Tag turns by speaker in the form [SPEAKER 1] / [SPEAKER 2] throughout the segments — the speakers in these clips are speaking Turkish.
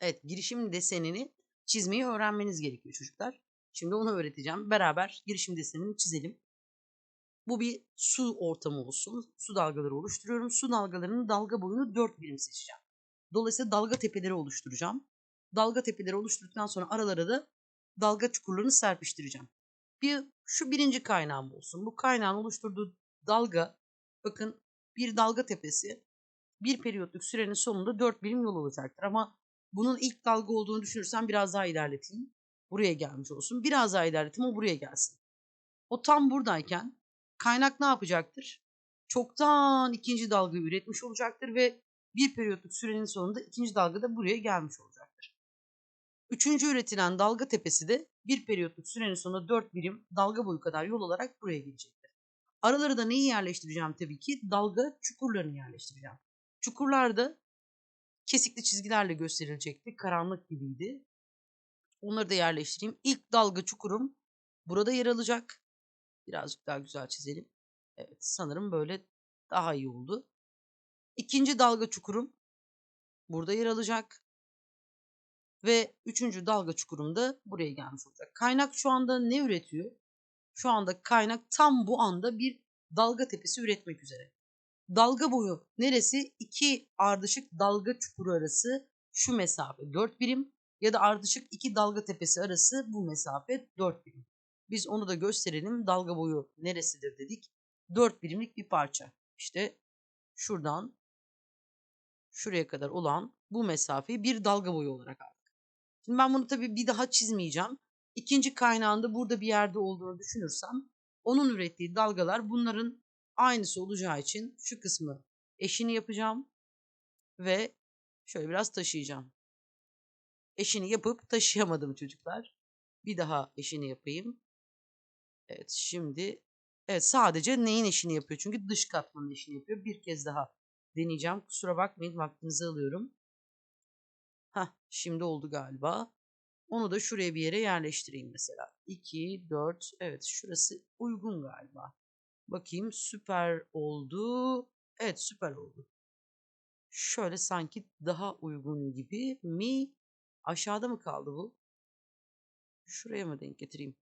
[SPEAKER 1] Evet, girişim desenini çizmeyi öğrenmeniz gerekiyor çocuklar. Şimdi onu öğreteceğim. Beraber girişim desenini çizelim. Bu bir su ortamı olsun. Su dalgaları oluşturuyorum. Su dalgalarının dalga boyunu 4 birim seçeceğim. Dolayısıyla dalga tepeleri oluşturacağım. Dalga tepeleri oluşturduktan sonra aralara da dalga çukurlarını serpiştireceğim. Bir şu birinci kaynağım olsun. Bu kaynağın oluşturduğu dalga bakın bir dalga tepesi bir periyotluk sürenin sonunda 4 birim yol olacaktır. Ama bunun ilk dalga olduğunu düşünürsem biraz daha ilerleteyim. Buraya gelmiş olsun. Biraz daha ilerleteyim o buraya gelsin. O tam buradayken kaynak ne yapacaktır? Çoktan ikinci dalga üretmiş olacaktır ve bir periyotluk sürenin sonunda ikinci dalga da buraya gelmiş olacaktır. Üçüncü üretilen dalga tepesi de bir periyotluk sürenin sonunda 4 birim dalga boyu kadar yol olarak buraya gelecektir. Araları da neyi yerleştireceğim tabii ki? Dalga çukurlarını yerleştireceğim. Çukurlarda kesikli çizgilerle gösterilecekti. Karanlık gibiydi. Onları da yerleştireyim. İlk dalga çukurum burada yer alacak. Birazcık daha güzel çizelim. Evet sanırım böyle daha iyi oldu. İkinci dalga çukurum burada yer alacak. Ve üçüncü dalga çukurum da buraya gelmiş olacak. Kaynak şu anda ne üretiyor? Şu anda kaynak tam bu anda bir dalga tepesi üretmek üzere. Dalga boyu neresi? İki ardışık dalga çukuru arası şu mesafe 4 birim ya da ardışık iki dalga tepesi arası bu mesafe 4 birim. Biz onu da gösterelim. Dalga boyu neresidir dedik. 4 birimlik bir parça. İşte şuradan şuraya kadar olan bu mesafeyi bir dalga boyu olarak aldık. Şimdi ben bunu tabii bir daha çizmeyeceğim. İkinci kaynağında burada bir yerde olduğunu düşünürsem onun ürettiği dalgalar bunların aynısı olacağı için şu kısmı eşini yapacağım ve şöyle biraz taşıyacağım. Eşini yapıp taşıyamadım çocuklar. Bir daha eşini yapayım. Evet şimdi evet sadece neyin eşini yapıyor? Çünkü dış katmanın eşini yapıyor. Bir kez daha deneyeceğim. Kusura bakmayın vaktinizi alıyorum. Hah şimdi oldu galiba. Onu da şuraya bir yere yerleştireyim mesela. 2, 4 evet şurası uygun galiba. Bakayım süper oldu. Evet süper oldu. Şöyle sanki daha uygun gibi mi? Aşağıda mı kaldı bu? Şuraya mı denk getireyim?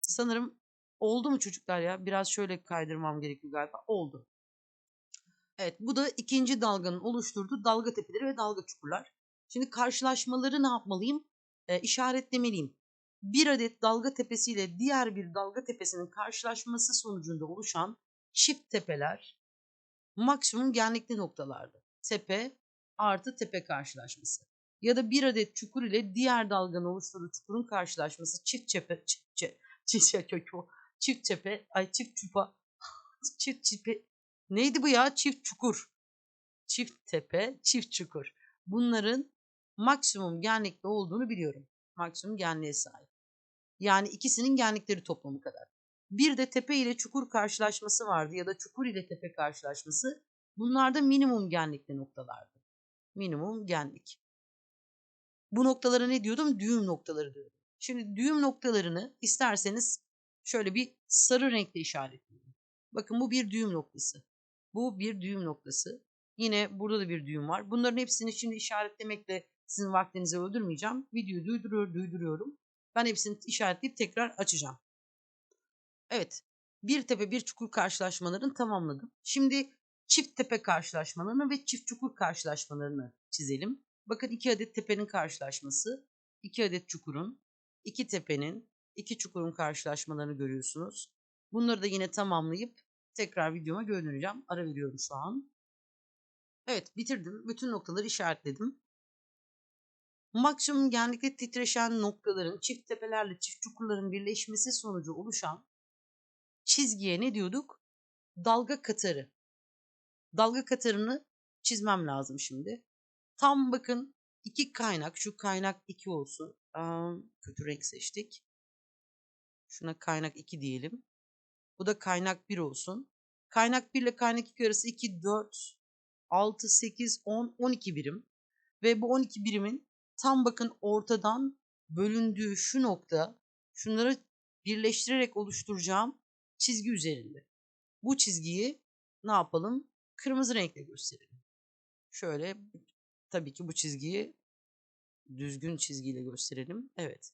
[SPEAKER 1] Sanırım oldu mu çocuklar ya? Biraz şöyle kaydırmam gerekiyor galiba. Oldu. Evet bu da ikinci dalganın oluşturduğu dalga tepeleri ve dalga çukurlar. Şimdi karşılaşmaları ne yapmalıyım? E, işaretlemeliyim. Bir adet dalga tepesiyle diğer bir dalga tepesinin karşılaşması sonucunda oluşan çift tepeler maksimum genlikli noktalardı. Tepe artı tepe karşılaşması. Ya da bir adet çukur ile diğer dalganın oluşturduğu çukurun karşılaşması. Çift çepe çift çift çift çift, çift çepe ay çift çupa çift çipe. Neydi bu ya? Çift çukur. Çift tepe çift çukur. Bunların maksimum genlikte olduğunu biliyorum. Maksimum genliğe sahip yani ikisinin genlikleri toplamı kadar bir de tepe ile çukur karşılaşması vardı ya da çukur ile tepe karşılaşması bunlar da minimum genlikli noktalardı minimum genlik bu noktalara ne diyordum? Düğüm noktaları diyordum. Şimdi düğüm noktalarını isterseniz şöyle bir sarı renkle işaretleyelim. Bakın bu bir düğüm noktası. Bu bir düğüm noktası. Yine burada da bir düğüm var. Bunların hepsini şimdi işaretlemekle sizin vaktinizi öldürmeyeceğim. Videoyu duyduruyor, duyduruyorum. Ben hepsini işaretleyip tekrar açacağım. Evet. Bir tepe bir çukur karşılaşmalarını tamamladım. Şimdi çift tepe karşılaşmalarını ve çift çukur karşılaşmalarını çizelim. Bakın iki adet tepenin karşılaşması, iki adet çukurun, iki tepenin, iki çukurun karşılaşmalarını görüyorsunuz. Bunları da yine tamamlayıp tekrar videoma göndereceğim. Ara veriyorum şu an. Evet bitirdim. Bütün noktaları işaretledim. Maksimum genlikte titreşen noktaların çift tepelerle çift çukurların birleşmesi sonucu oluşan çizgiye ne diyorduk? Dalga katarı. Dalga katarını çizmem lazım şimdi. Tam bakın iki kaynak. Şu kaynak 2 olsun. Aa, kötü renk seçtik. Şuna kaynak 2 diyelim. Bu da kaynak 1 olsun. Kaynak 1 ile kaynak 2 arası 2, 4, 6, 8, 10, 12 birim. Ve bu 12 birimin tam bakın ortadan bölündüğü şu nokta şunları birleştirerek oluşturacağım çizgi üzerinde. Bu çizgiyi ne yapalım? Kırmızı renkle gösterelim. Şöyle tabii ki bu çizgiyi Düzgün çizgiyle gösterelim. Evet.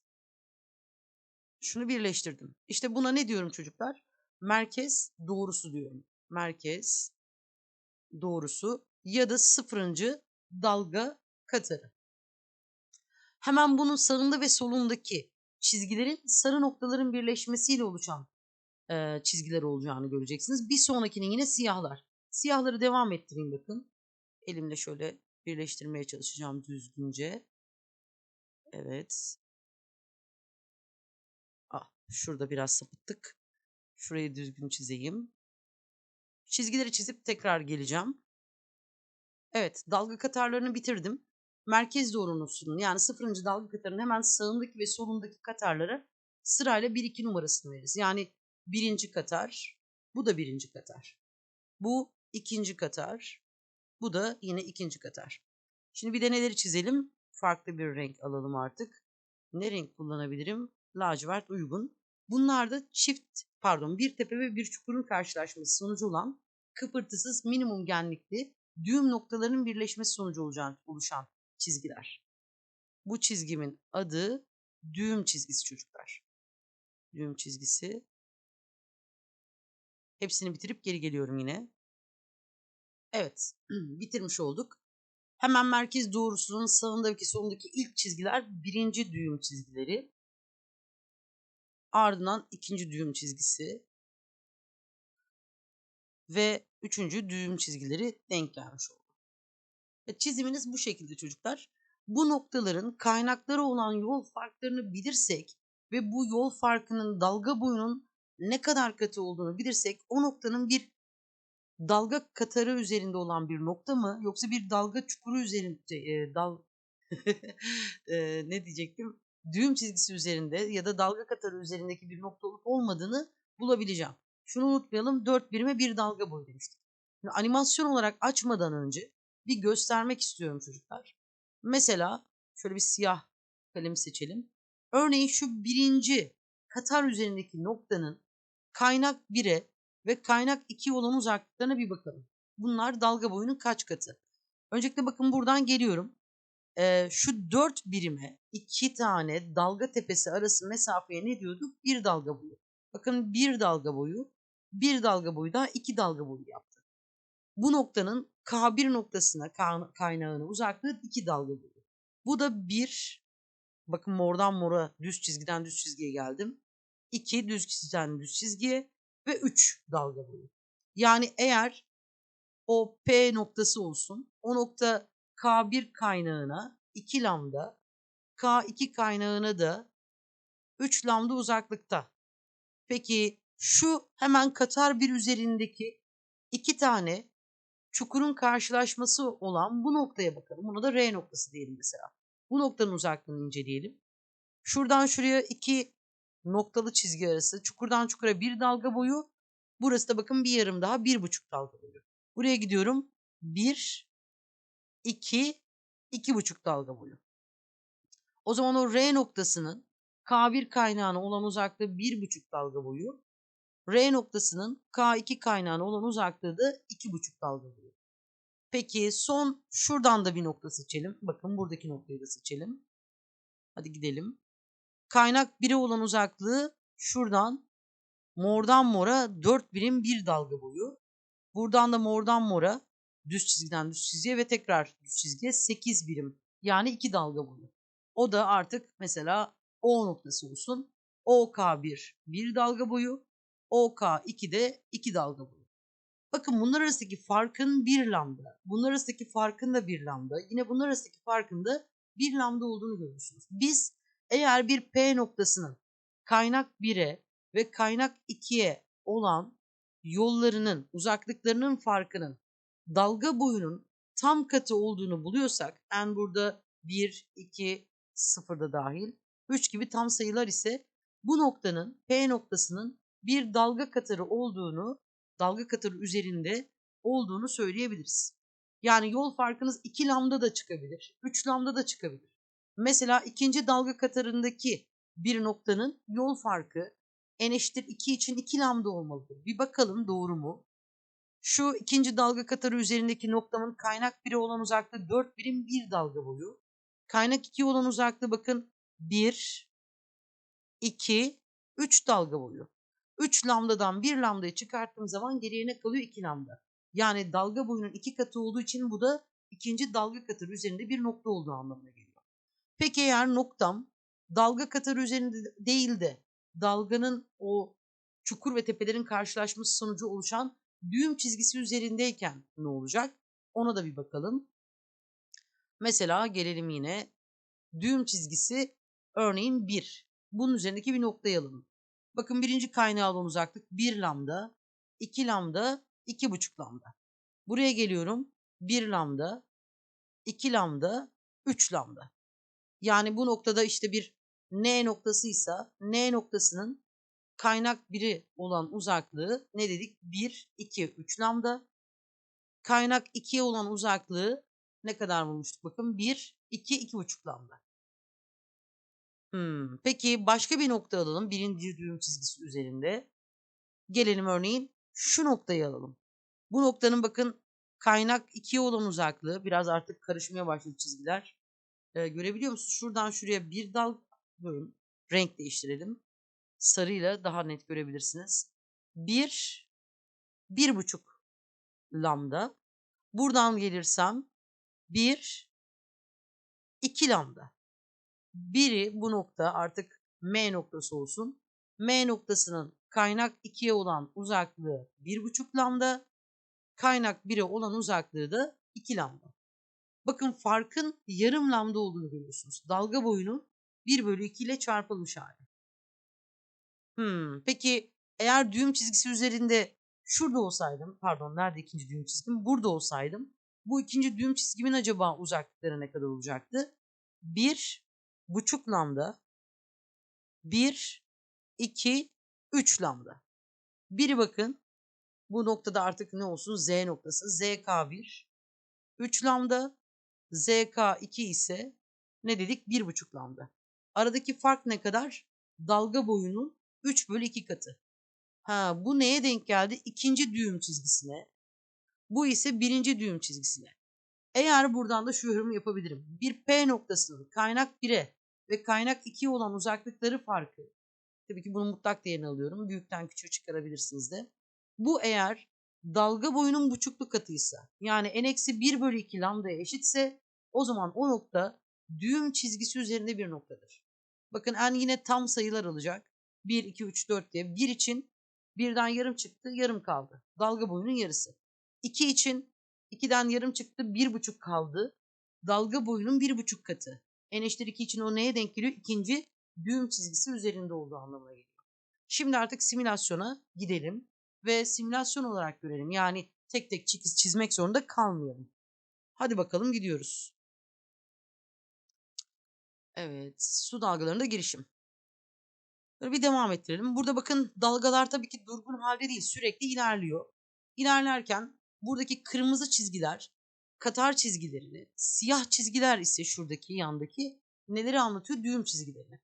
[SPEAKER 1] Şunu birleştirdim. İşte buna ne diyorum çocuklar? Merkez doğrusu diyorum. Merkez doğrusu ya da sıfırıncı dalga katarı. Hemen bunun sağında ve solundaki çizgilerin sarı noktaların birleşmesiyle oluşan e, çizgiler olacağını göreceksiniz. Bir sonrakinin yine siyahlar. Siyahları devam ettireyim bakın. Elimle şöyle birleştirmeye çalışacağım düzgünce. Evet. Ah, şurada biraz sapıttık. Şurayı düzgün çizeyim. Çizgileri çizip tekrar geleceğim. Evet, dalga katarlarını bitirdim. Merkez doğrultusunun yani sıfırıncı dalga katarının hemen sağındaki ve solundaki katarlara sırayla 1-2 numarasını veririz. Yani birinci katar, bu da birinci katar. Bu ikinci katar, bu da yine ikinci katar. Şimdi bir de neleri çizelim? Farklı bir renk alalım artık. Ne renk kullanabilirim? Lacivert uygun. Bunlar da çift, pardon bir tepe ve bir çukurun karşılaşması sonucu olan kıpırtısız minimum genlikli düğüm noktalarının birleşmesi sonucu olacak, oluşan çizgiler. Bu çizgimin adı düğüm çizgisi çocuklar. Düğüm çizgisi. Hepsini bitirip geri geliyorum yine. Evet, bitirmiş olduk. Hemen merkez doğrusunun sağındaki solundaki ilk çizgiler birinci düğüm çizgileri. Ardından ikinci düğüm çizgisi. Ve üçüncü düğüm çizgileri denk gelmiş oldu. Ve çiziminiz bu şekilde çocuklar. Bu noktaların kaynakları olan yol farklarını bilirsek ve bu yol farkının dalga boyunun ne kadar katı olduğunu bilirsek o noktanın bir dalga katarı üzerinde olan bir nokta mı yoksa bir dalga çukuru üzerinde e, dal e, ne diyecektim düğüm çizgisi üzerinde ya da dalga katarı üzerindeki bir nokta olup olmadığını bulabileceğim. Şunu unutmayalım 4 birime bir dalga boyu demiştik. Şimdi animasyon olarak açmadan önce bir göstermek istiyorum çocuklar. Mesela şöyle bir siyah kalem seçelim. Örneğin şu birinci katar üzerindeki noktanın kaynak 1'e ve kaynak 2 olan uzaklıklarına bir bakalım. Bunlar dalga boyunun kaç katı? Öncelikle bakın buradan geliyorum. Ee, şu 4 birime 2 tane dalga tepesi arası mesafeye ne diyorduk? 1 dalga boyu. Bakın 1 dalga boyu, 1 dalga boyu daha 2 dalga boyu yaptı. Bu noktanın K1 noktasına kaynağına uzaklığı 2 dalga boyu. Bu da 1, bakın mordan mora düz çizgiden düz çizgiye geldim. 2 düz çizgiden düz çizgiye ve 3 dalga boyu. Yani eğer o P noktası olsun, o nokta K1 kaynağına 2 lambda, K2 kaynağına da 3 lambda uzaklıkta. Peki şu hemen Katar bir üzerindeki iki tane çukurun karşılaşması olan bu noktaya bakalım. Buna da R noktası diyelim mesela. Bu noktanın uzaklığını inceleyelim. Şuradan şuraya iki noktalı çizgi arası çukurdan çukura bir dalga boyu. Burası da bakın bir yarım daha bir buçuk dalga boyu. Buraya gidiyorum. Bir, iki, iki buçuk dalga boyu. O zaman o R noktasının K1 kaynağına olan uzaklığı bir buçuk dalga boyu. R noktasının K2 kaynağına olan uzaklığı da iki buçuk dalga boyu. Peki son şuradan da bir nokta seçelim. Bakın buradaki noktayı da seçelim. Hadi gidelim. Kaynak 1'e olan uzaklığı şuradan mordan mora 4 birim bir dalga boyu. Buradan da mordan mora düz çizgiden düz çizgiye ve tekrar düz çizgiye 8 birim yani 2 dalga boyu. O da artık mesela O noktası olsun. OK1 bir dalga boyu, OK2 de 2 dalga boyu. Bakın bunlar arasındaki farkın 1 lambda. Bunlar arasındaki farkın da 1 lambda. Yine bunlar arasındaki farkın da 1 lambda olduğunu görüyorsunuz. Biz eğer bir P noktasının kaynak 1'e ve kaynak 2'ye olan yollarının, uzaklıklarının farkının dalga boyunun tam katı olduğunu buluyorsak, en burada 1, 2, 0 da dahil, 3 gibi tam sayılar ise bu noktanın, P noktasının bir dalga katarı olduğunu, dalga katarı üzerinde olduğunu söyleyebiliriz. Yani yol farkınız 2 lambda da çıkabilir, 3 lambda da çıkabilir. Mesela ikinci dalga katarındaki bir noktanın yol farkı n eşittir 2 için 2 lambda olmalıdır. Bir bakalım doğru mu? Şu ikinci dalga katarı üzerindeki noktamın kaynak biri olan uzaklığı 4 birim bir dalga boyu. Kaynak 2 olan uzaklığı bakın 1, 2, 3 dalga boyu. 3 lambdadan 1 lambdayı çıkarttığım zaman geriye ne kalıyor? 2 lambda. Yani dalga boyunun 2 katı olduğu için bu da ikinci dalga katı üzerinde bir nokta olduğu anlamına geliyor. Peki eğer noktam dalga katarı üzerinde değil de dalganın o çukur ve tepelerin karşılaşması sonucu oluşan düğüm çizgisi üzerindeyken ne olacak? Ona da bir bakalım. Mesela gelelim yine düğüm çizgisi örneğin 1. Bunun üzerindeki bir noktayı alalım. Bakın birinci kaynağı olan uzaklık 1 lambda, 2 lambda, 2,5 lambda. Buraya geliyorum 1 lambda, 2 lambda, 3 lambda. Yani bu noktada işte bir N noktasıysa N noktasının kaynak biri olan uzaklığı ne dedik? 1, 2, 3 lambda. Kaynak 2'ye olan uzaklığı ne kadar bulmuştuk? Bakın 1, 2, 2,5 lambda. Hmm, peki başka bir nokta alalım. Birinci düğüm çizgisi üzerinde. Gelelim örneğin şu noktayı alalım. Bu noktanın bakın kaynak 2'ye olan uzaklığı biraz artık karışmaya başladı çizgiler. Ee, görebiliyor musunuz? Şuradan şuraya bir dal bölüm. Renk değiştirelim. Sarıyla daha net görebilirsiniz. 1 bir, 1,5 lambda. Buradan gelirsem 1 2 lambda. Biri bu nokta artık M noktası olsun. M noktasının kaynak 2'ye olan uzaklığı 1,5 lambda. Kaynak 1'e olan uzaklığı da 2 lambda. Bakın farkın yarım lambda olduğunu görüyorsunuz. Dalga boyunun 1 bölü 2 ile çarpılmış hali. Hmm, peki eğer düğüm çizgisi üzerinde şurada olsaydım, pardon nerede ikinci düğüm çizgim? Burada olsaydım bu ikinci düğüm çizgimin acaba uzaklıkları ne kadar olacaktı? 1 buçuk lambda 1 2 3 lambda. Biri bakın bu noktada artık ne olsun? Z noktası. ZK1 3 lambda ZK2 ise ne dedik? 1,5 lambda. Aradaki fark ne kadar? Dalga boyunun 3 bölü 2 katı. Ha, bu neye denk geldi? İkinci düğüm çizgisine. Bu ise birinci düğüm çizgisine. Eğer buradan da şu yorumu yapabilirim. Bir P noktasının kaynak 1'e ve kaynak 2'ye olan uzaklıkları farkı. Tabii ki bunu mutlak değerini alıyorum. Büyükten küçüğe çıkarabilirsiniz de. Bu eğer dalga boyunun buçuklu katıysa yani n-1 bölü 2 lambdaya eşitse o zaman o nokta düğüm çizgisi üzerinde bir noktadır. Bakın n yine tam sayılar alacak. 1, 2, 3, 4 diye. 1 için birden yarım çıktı, yarım kaldı. Dalga boyunun yarısı. 2 için 2'den yarım çıktı, 1,5 kaldı. Dalga boyunun 1,5 katı. N eşittir 2 için o neye denk geliyor? İkinci düğüm çizgisi üzerinde olduğu anlamına geliyor. Şimdi artık simülasyona gidelim ve simülasyon olarak görelim. Yani tek tek çizmek zorunda kalmayalım. Hadi bakalım gidiyoruz. Evet, su dalgalarında girişim. Böyle bir devam ettirelim. Burada bakın dalgalar tabii ki durgun halde değil, sürekli ilerliyor. İlerlerken buradaki kırmızı çizgiler katar çizgilerini, siyah çizgiler ise şuradaki yandaki neleri anlatıyor? Düğüm çizgilerini.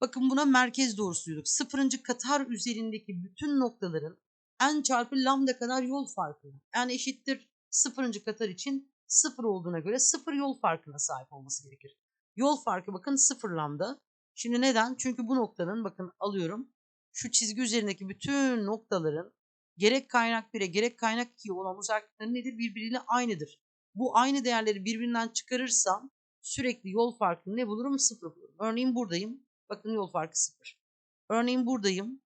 [SPEAKER 1] Bakın buna merkez doğrusu diyorduk. Sıfırıncı katar üzerindeki bütün noktaların n çarpı lambda kadar yol farkı. n eşittir sıfırıncı katar için sıfır olduğuna göre sıfır yol farkına sahip olması gerekir. Yol farkı bakın sıfır lambda. Şimdi neden? Çünkü bu noktanın bakın alıyorum. Şu çizgi üzerindeki bütün noktaların gerek kaynak 1'e gerek kaynak 2'ye olan uzaklıkları nedir? Birbiriyle aynıdır. Bu aynı değerleri birbirinden çıkarırsam sürekli yol farkını ne bulurum? Sıfır bulurum. Örneğin buradayım. Bakın yol farkı sıfır. Örneğin buradayım.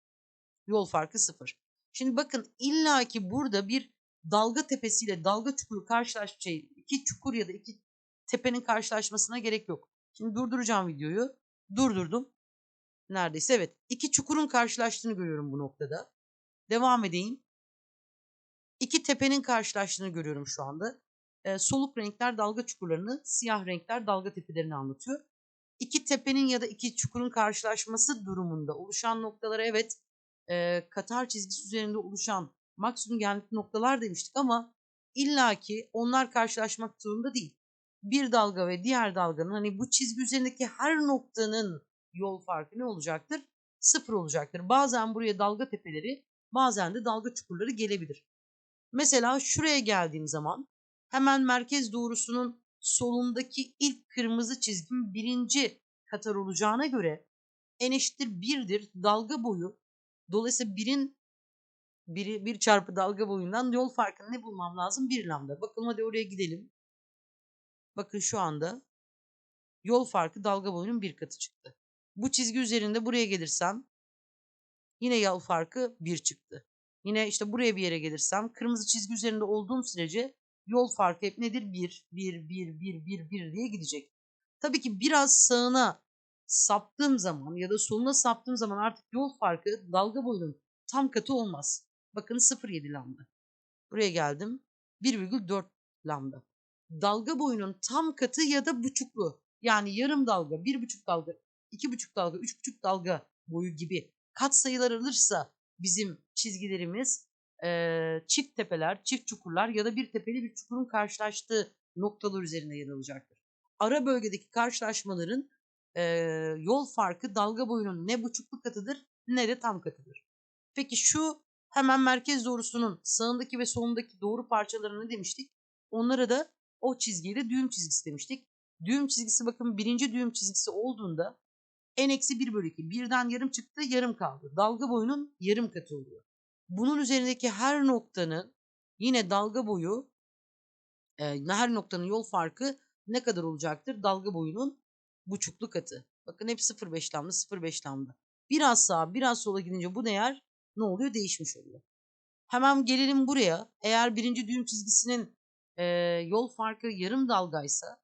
[SPEAKER 1] Yol farkı sıfır. Şimdi bakın illaki burada bir dalga tepesiyle dalga çukuru karşılaş şey, iki çukur ya da iki tepenin karşılaşmasına gerek yok. Şimdi durduracağım videoyu. Durdurdum. Neredeyse evet. İki çukurun karşılaştığını görüyorum bu noktada. Devam edeyim. İki tepenin karşılaştığını görüyorum şu anda. Ee, soluk renkler dalga çukurlarını, siyah renkler dalga tepelerini anlatıyor. İki tepenin ya da iki çukurun karşılaşması durumunda oluşan noktalara evet e, Katar çizgisi üzerinde oluşan maksimum genlikli noktalar demiştik ama illaki onlar karşılaşmak zorunda değil. Bir dalga ve diğer dalganın hani bu çizgi üzerindeki her noktanın yol farkı ne olacaktır? Sıfır olacaktır. Bazen buraya dalga tepeleri bazen de dalga çukurları gelebilir. Mesela şuraya geldiğim zaman hemen merkez doğrusunun solundaki ilk kırmızı çizgim birinci katar olacağına göre n eşittir 1'dir. Dalga boyu dolayısıyla 1'in biri, 1 çarpı dalga boyundan yol farkını ne bulmam lazım? 1 lambda. Bakalım hadi oraya gidelim. Bakın şu anda yol farkı dalga boyunun bir katı çıktı. Bu çizgi üzerinde buraya gelirsem yine yol farkı 1 çıktı. Yine işte buraya bir yere gelirsem kırmızı çizgi üzerinde olduğum sürece yol farkı hep nedir? 1, 1, 1, 1, 1, 1 diye gidecek. Tabii ki biraz sağına saptığım zaman ya da soluna saptığım zaman artık yol farkı dalga boyunun tam katı olmaz. Bakın 0,7 lambda. Buraya geldim. 1,4 lambda. Dalga boyunun tam katı ya da buçuklu. Yani yarım dalga, 1,5 dalga, 2,5 dalga, 3,5 dalga boyu gibi kat sayılar alırsa bizim çizgilerimiz e, çift tepeler, çift çukurlar ya da bir tepeli bir çukurun karşılaştığı noktalar üzerinde yer alacaktır. Ara bölgedeki karşılaşmaların e, yol farkı dalga boyunun ne buçuklu katıdır ne de tam katıdır. Peki şu hemen merkez doğrusunun sağındaki ve solundaki doğru parçalarını demiştik? Onlara da o çizgiye düğüm çizgisi demiştik. Düğüm çizgisi bakın birinci düğüm çizgisi olduğunda n eksi 1 bölü 2. Birden yarım çıktı yarım kaldı. Dalga boyunun yarım katı oluyor. Bunun üzerindeki her noktanın yine dalga boyu e, her noktanın yol farkı ne kadar olacaktır? Dalga boyunun buçuklu katı. Bakın hep 0,5 lambda 0,5 lambda. Biraz sağa biraz sola gidince bu değer ne oluyor? Değişmiş oluyor. Hemen gelelim buraya. Eğer birinci düğüm çizgisinin e, yol farkı yarım dalgaysa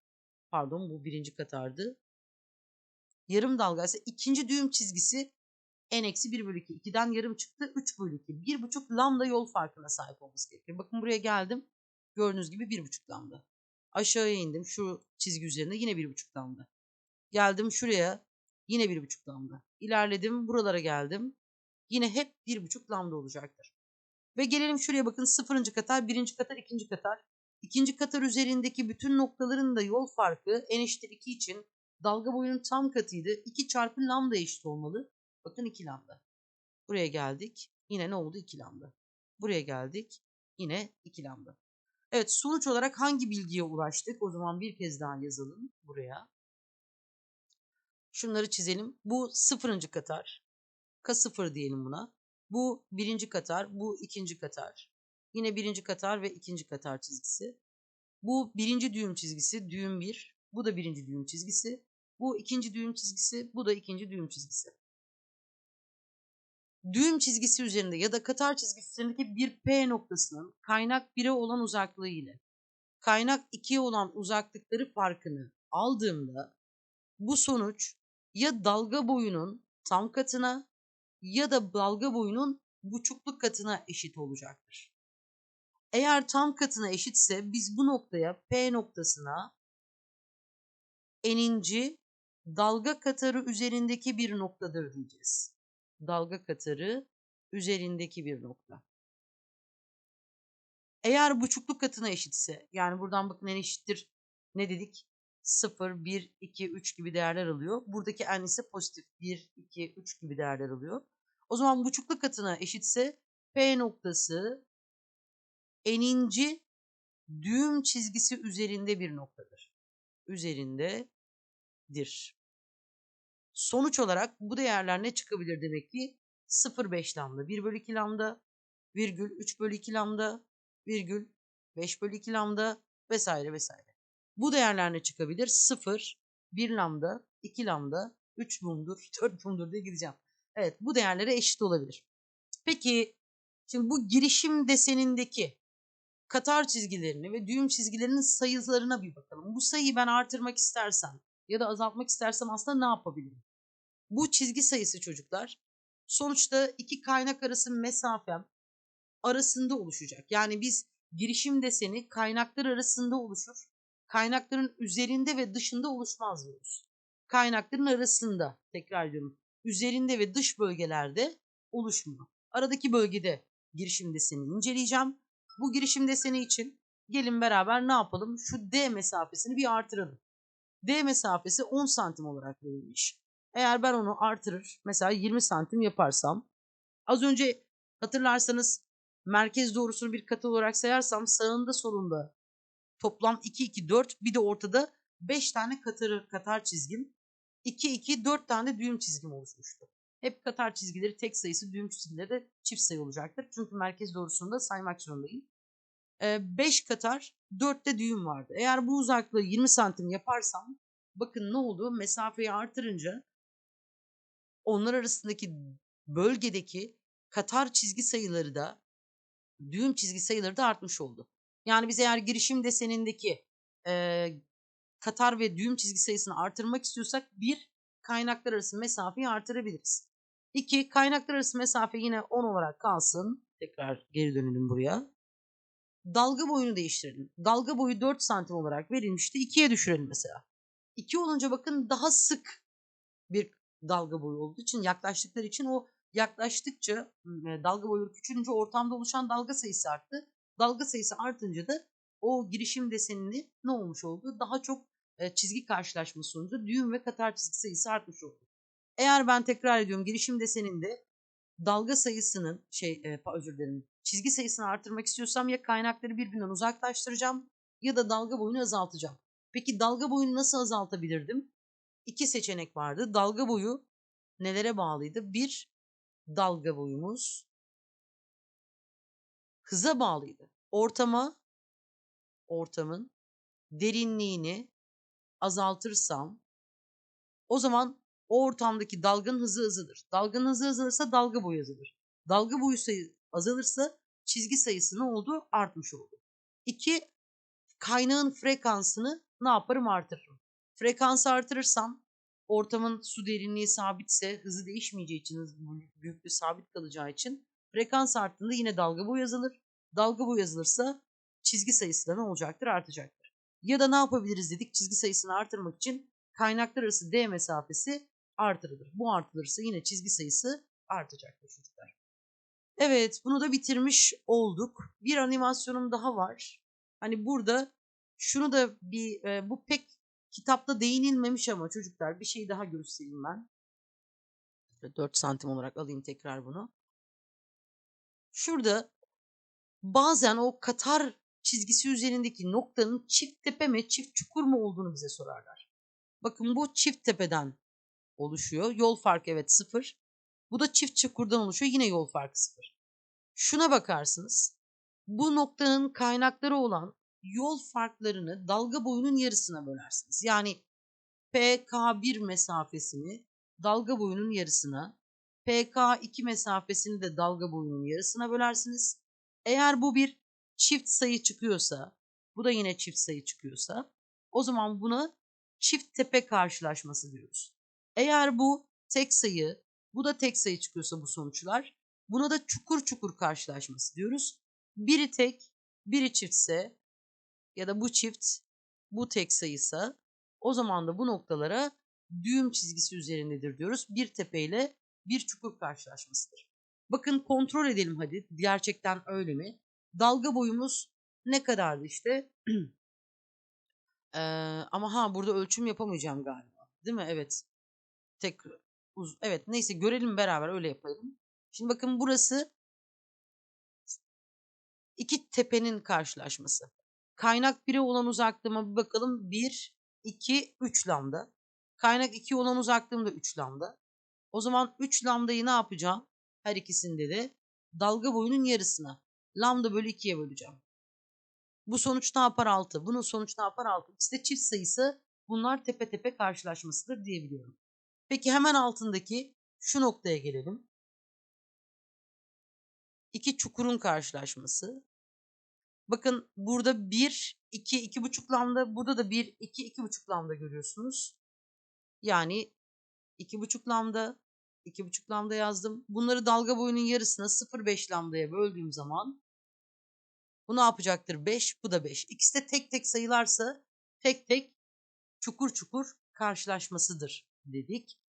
[SPEAKER 1] pardon bu birinci katardı. Yarım dalgaysa ikinci düğüm çizgisi n eksi 1 bölü 2. 2'den yarım çıktı. 3 bölü 2. 1,5 lambda yol farkına sahip olması gerekiyor. Bakın buraya geldim. Gördüğünüz gibi 1,5 lambda. Aşağıya indim. Şu çizgi üzerinde yine 1,5 lambda. Geldim şuraya. Yine 1,5 lambda. İlerledim. Buralara geldim. Yine hep 1,5 lambda olacaktır. Ve gelelim şuraya bakın. Sıfırıncı katar, birinci katar, ikinci katar. İkinci katar üzerindeki bütün noktaların da yol farkı n eşittir 2 için dalga boyunun tam katıydı. 2 çarpı lambda eşit olmalı. Bakın 2 lambda. Buraya geldik. Yine ne oldu? 2 lambda. Buraya geldik. Yine 2 lambda. Evet sonuç olarak hangi bilgiye ulaştık? O zaman bir kez daha yazalım buraya. Şunları çizelim. Bu sıfırıncı katar. K0 diyelim buna. Bu birinci katar. Bu ikinci katar. Yine birinci katar ve ikinci katar çizgisi. Bu birinci düğüm çizgisi. Düğüm 1. Bu da birinci düğüm çizgisi. Bu ikinci düğüm çizgisi. Bu da ikinci düğüm çizgisi düğüm çizgisi üzerinde ya da katar çizgisi üzerindeki bir P noktasının kaynak 1'e olan uzaklığı ile kaynak 2'ye olan uzaklıkları farkını aldığımda bu sonuç ya dalga boyunun tam katına ya da dalga boyunun buçukluk katına eşit olacaktır. Eğer tam katına eşitse biz bu noktaya P noktasına eninci dalga katarı üzerindeki bir noktadır diyeceğiz dalga katarı üzerindeki bir nokta. Eğer buçukluk katına eşitse yani buradan bakın en eşittir ne dedik? 0, 1, 2, 3 gibi değerler alıyor. Buradaki n ise pozitif 1, 2, 3 gibi değerler alıyor. O zaman buçukluk katına eşitse P noktası eninci düğüm çizgisi üzerinde bir noktadır. Üzerindedir. Sonuç olarak bu değerler ne çıkabilir demek ki? 0,5 lambda, 1 bölü 2 lambda, virgül 3 bölü 2 lambda, virgül 5 bölü 2 lambda vesaire vesaire. Bu değerler ne çıkabilir? 0, 1 lambda, 2 lambda, 3 mumdur, 4 mumdur diye gideceğim. Evet bu değerlere eşit olabilir. Peki şimdi bu girişim desenindeki katar çizgilerini ve düğüm çizgilerinin sayılarına bir bakalım. Bu sayıyı ben artırmak istersem ya da azaltmak istersem aslında ne yapabilirim? Bu çizgi sayısı çocuklar sonuçta iki kaynak arası mesafem arasında oluşacak. Yani biz girişim deseni kaynaklar arasında oluşur. Kaynakların üzerinde ve dışında oluşmaz diyoruz. Kaynakların arasında tekrar ediyorum. Üzerinde ve dış bölgelerde oluşmuyor. Aradaki bölgede girişim desenini inceleyeceğim. Bu girişim deseni için gelin beraber ne yapalım? Şu D mesafesini bir artıralım. D mesafesi 10 santim olarak verilmiş. Eğer ben onu artırır mesela 20 santim yaparsam az önce hatırlarsanız merkez doğrusunu bir katı olarak sayarsam sağında solunda Toplam 2, 2, 4. Bir de ortada 5 tane katar, katar çizgim. 2, 2, 4 tane düğüm çizgim oluşmuştu. Hep katar çizgileri tek sayısı, düğüm çizgileri de çift sayı olacaktır. Çünkü merkez doğrusunda saymak zorundayım. 5 katar, 4 de düğüm vardı. Eğer bu uzaklığı 20 santim yaparsam bakın ne oldu? Mesafeyi artırınca onlar arasındaki bölgedeki katar çizgi sayıları da düğüm çizgi sayıları da artmış oldu. Yani biz eğer girişim desenindeki e, katar ve düğüm çizgi sayısını artırmak istiyorsak bir kaynaklar arası mesafeyi artırabiliriz. İki kaynaklar arası mesafe yine 10 olarak kalsın. Tekrar geri dönelim buraya. Dalga boyunu değiştirelim. Dalga boyu 4 santim olarak verilmişti. 2'ye düşürelim mesela. 2 olunca bakın daha sık bir dalga boyu olduğu için yaklaştıkları için o yaklaştıkça dalga boyu küçülünce ortamda oluşan dalga sayısı arttı. Dalga sayısı artınca da o girişim desenini ne olmuş oldu? Daha çok çizgi karşılaşması sonucu düğüm ve katar çizgi sayısı artmış oldu. Eğer ben tekrar ediyorum girişim deseninde dalga sayısının şey e, özür dilerim çizgi sayısını artırmak istiyorsam ya kaynakları birbirinden uzaklaştıracağım ya da dalga boyunu azaltacağım. Peki dalga boyunu nasıl azaltabilirdim? İki seçenek vardı. Dalga boyu nelere bağlıydı? Bir, dalga boyumuz hıza bağlıydı. Ortama, ortamın derinliğini azaltırsam o zaman o ortamdaki dalganın hızı azalır. Dalganın hızı azalırsa dalga boyu azalır. Dalga boyu sayı azalırsa çizgi sayısı ne oldu? Artmış oldu. İki, kaynağın frekansını ne yaparım? Artırırım. Frekansı artırırsam ortamın su derinliği sabitse hızı değişmeyeceği için büyüklüğü sabit kalacağı için frekans arttığında yine dalga boyu yazılır. Dalga boyu yazılırsa çizgi sayısı da ne olacaktır? Artacaktır. Ya da ne yapabiliriz dedik çizgi sayısını artırmak için kaynaklar arası D mesafesi artırılır. Bu artırılırsa yine çizgi sayısı artacaktır çocuklar. Evet bunu da bitirmiş olduk. Bir animasyonum daha var. Hani burada şunu da bir e, bu pek kitapta değinilmemiş ama çocuklar bir şey daha göstereyim ben. 4 santim olarak alayım tekrar bunu. Şurada bazen o katar çizgisi üzerindeki noktanın çift tepe mi çift çukur mu olduğunu bize sorarlar. Bakın bu çift tepeden oluşuyor. Yol farkı evet sıfır. Bu da çift çukurdan oluşuyor. Yine yol farkı sıfır. Şuna bakarsınız. Bu noktanın kaynakları olan yol farklarını dalga boyunun yarısına bölersiniz. Yani PK1 mesafesini dalga boyunun yarısına, PK2 mesafesini de dalga boyunun yarısına bölersiniz. Eğer bu bir çift sayı çıkıyorsa, bu da yine çift sayı çıkıyorsa, o zaman buna çift tepe karşılaşması diyoruz. Eğer bu tek sayı, bu da tek sayı çıkıyorsa bu sonuçlar, buna da çukur çukur karşılaşması diyoruz. Biri tek, biri çiftse ya da bu çift bu tek sayısa o zaman da bu noktalara düğüm çizgisi üzerindedir diyoruz. Bir tepe ile bir çukur karşılaşmasıdır. Bakın kontrol edelim hadi. Gerçekten öyle mi? Dalga boyumuz ne kadardı işte? ee, ama ha burada ölçüm yapamayacağım galiba. Değil mi? Evet. Tek uz evet neyse görelim beraber öyle yapalım. Şimdi bakın burası iki tepenin karşılaşması. Kaynak 1'e olan uzaklığıma bir bakalım. 1, 2, 3 lambda. Kaynak 2 olan uzaklığım da 3 lambda. O zaman 3 lambdayı ne yapacağım? Her ikisinde de dalga boyunun yarısına. Lambda bölü 2'ye böleceğim. Bu sonuç ne yapar 6? Bunun sonuç ne yapar 6? İşte çift sayısı bunlar tepe tepe karşılaşmasıdır diyebiliyorum. Peki hemen altındaki şu noktaya gelelim. İki çukurun karşılaşması. Bakın burada 1, 2, 2,5 lambda. Burada da 1, 2, 2,5 lambda görüyorsunuz. Yani 2,5 lambda, 2,5 lambda yazdım. Bunları dalga boyunun yarısına 0,5 lambdaya böldüğüm zaman bu ne yapacaktır? 5, bu da 5. İkisi de tek tek sayılarsa tek tek çukur çukur karşılaşmasıdır dedik.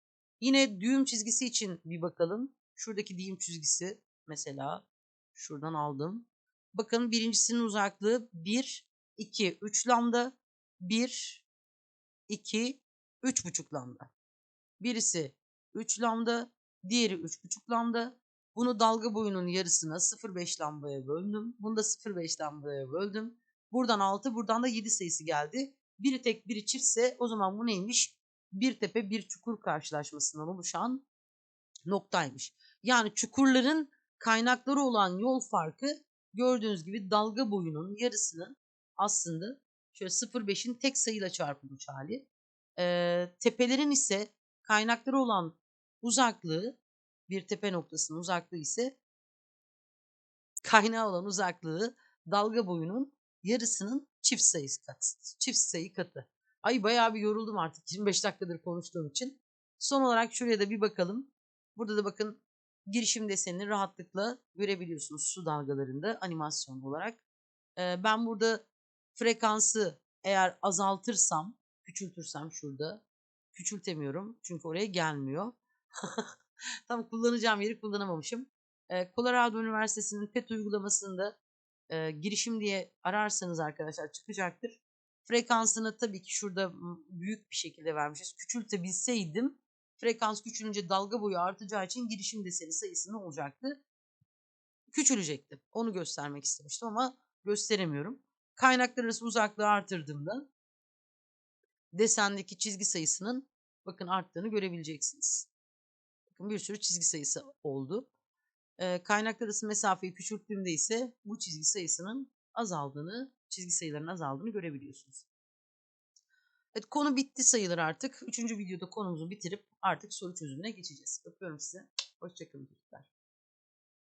[SPEAKER 1] Yine düğüm çizgisi için bir bakalım. Şuradaki düğüm çizgisi mesela şuradan aldım. Bakın birincisinin uzaklığı 1, 2, 3 lambda. 1, 2, 3,5 lambda. Birisi 3 lambda, diğeri 3,5 lambda. Bunu dalga boyunun yarısına 0,5 lambaya böldüm. Bunu da 0,5 lambaya böldüm. Buradan 6 buradan da 7 sayısı geldi. Biri tek biri çiftse o zaman bu neymiş? Bir tepe bir çukur karşılaşmasından oluşan noktaymış. Yani çukurların kaynakları olan yol farkı gördüğünüz gibi dalga boyunun yarısının aslında şöyle 0.5'in tek sayıyla çarpılmış hali. Ee, tepelerin ise kaynakları olan uzaklığı bir tepe noktasının uzaklığı ise kaynağı olan uzaklığı dalga boyunun yarısının çift sayısı katı. Çift sayı katı. Ay bayağı bir yoruldum artık 25 dakikadır konuştuğum için. Son olarak şuraya da bir bakalım. Burada da bakın girişim desenini rahatlıkla görebiliyorsunuz su dalgalarında animasyon olarak. Ee, ben burada frekansı eğer azaltırsam, küçültürsem şurada küçültemiyorum çünkü oraya gelmiyor. Tam kullanacağım yeri kullanamamışım. Ee, Colorado Üniversitesi'nin PET uygulamasında e, girişim diye ararsanız arkadaşlar çıkacaktır. Frekansını tabii ki şurada büyük bir şekilde vermişiz. Küçültebilseydim frekans küçülünce dalga boyu artacağı için girişim deseni sayısı ne olacaktı? Küçülecekti. Onu göstermek istemiştim ama gösteremiyorum. Kaynaklar arası uzaklığı artırdığımda desendeki çizgi sayısının bakın arttığını görebileceksiniz. Bakın bir sürü çizgi sayısı oldu. Kaynaklar arası mesafeyi küçülttüğümde ise bu çizgi sayısının azaldığını, çizgi sayılarının azaldığını görebiliyorsunuz. Evet konu bitti sayılır artık. Üçüncü videoda konumuzu bitirip artık soru çözümüne geçeceğiz. Öpüyorum size. Hoşçakalın çocuklar.